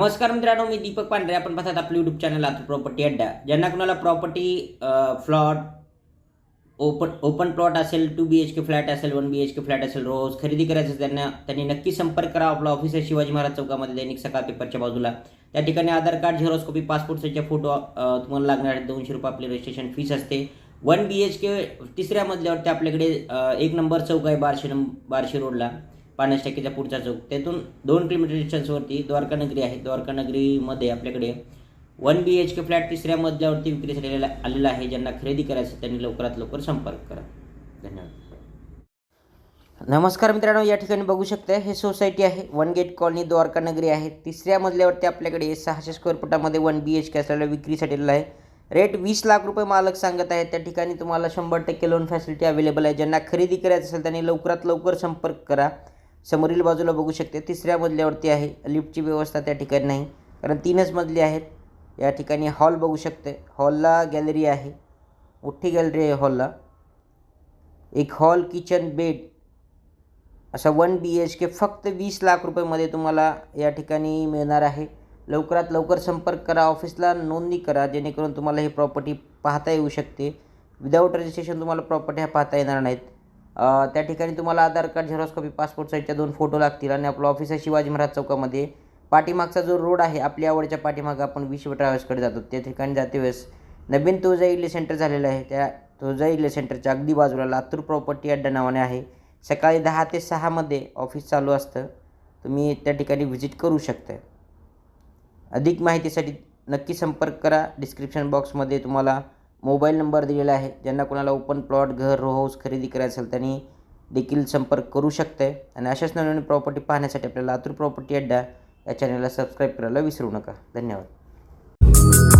नमस्कार मित्रांनो मी दीपक पांढरे. आपण पाहतात आपलं यूट्यूब चॅनल आता प्रॉपर्टी अड्डा. ज्यांना कुणाला property plot open open plot असेल two B H K flat असेल one B H K flat असेल रोज खरेदी करायचं त्यांना त्यांनी नक्की संपर्क करा. आपला ऑफिस आहे शिवाजी महाराज चौकामध्ये दैनिक सकाळ पेपरच्या बाजूला. त्या ठिकाणी Aadhaar card xerox copy passport साईजचे फोटो तुम्हाला लागणार आहेत. दोनशे रुपये आपली रजिस्ट्रेशन फीस असते. वन बी एच के तिसऱ्या मजल्यावरती आपल्याकडे एक नंबर चौक आहे बारशे नंब बारशे रोडला पन्नास टक्केचा पुढचा चौक. त्यातून दोन किलोमीटर डिस्टन्सवरती द्वारका नगरी आहे. द्वारका नगरीमध्ये आपल्याकडे one B H K flat तिसऱ्या मजल्यावरती विक्रीसाठी आलेला आहे. ज्यांना खरेदी करायचं त्यांनी लवकरात लवकर संपर्क करा. धन्यवाद. नमस्कार मित्रांनो या ठिकाणी बघू शकता हे सोसायटी आहे. वन गेट कॉलनी द्वारका नगरी आहे. तिसऱ्या मजल्यावरती आपल्याकडे सहाशे स्क्वेअर फुटामध्ये वन बी एच के असलेला विक्रीसाठी आहे. रेट वीस लाख रुपये मालक सांगत आहे त्या ठिकाणी तुम्हाला शंभर टक्के लोन फॅसिलिटी अवेलेबल आहे. ज्यांना खरेदी करायचं असेल त्यांनी लवकरात लवकर संपर्क करा. समोरील बाजूला बघू शकते तिसऱ्या मजल्यावरती आहे. लिफ्टची व्यवस्था त्या ठिकाणी नाही. कारण तीनच मजली आहेत. या ठिकाणी हॉल बघू शकते. हॉलला गॅलरी आहे. मोठी गॅलरी आहे हॉलला. एक हॉल किचन बेड असा वन बी एच के फक्त वीस लाख रुपयेमध्ये तुम्हाला या ठिकाणी मिळणार आहे. लवकरात लवकर संपर्क करा. ऑफिसला नोंदणी करा. जेणेकरून तुम्हाला ही प्रॉपर्टी पाहता येऊ शकते. विदाऊट रजिस्ट्रेशन तुम्हाला प्रॉपर्टी ह्या पाहता येणार नाहीत. त्या ठिकाणी तुम्हाला आधार कार्ड झेरॉस्कॉपी पासपोर्ट साईजच्या दोन फोटो लागतील आणि आपलं ऑफिस आहे शिवाजी महाराज चौकामध्ये. पाठीमागचा जो रोड आहे आपल्या आवडच्या पाठीमागं आपण विश्व ट्रॅव्हल्सकडे जातो. त्या ठिकाणी जाते वेळेस नवीन तुळजा इडली सेंटर झालेलं आहे. त्या तुळजा इडली सेंटरच्या अगदी बाजूला लातूर प्रॉपर्टी अड्डा नावाने आहे. सकाळी दहा ते सहामध्ये ऑफिस चालू असतं. तुम्ही त्या ठिकाणी व्हिजिट करू शकता अधिक माहितीसाठी नक्की संपर्क करा. डिस्क्रिप्शन बॉक्समध्ये तुम्हाला मोबाईल नंबर दिलेला आहे. ज्यांना कोणाला ओपन प्लॉट घर रो हाऊस खरेदी करायचं असेल त्यांनी देखील संपर्क करू शकते. आणि अशाच नवीन प्रॉपर्टी पाहण्यासाठी आपल्याला लातूर प्रॉपर्टी अड्डा या चॅनलला सबस्क्राईब करायला विसरू नका. धन्यवाद.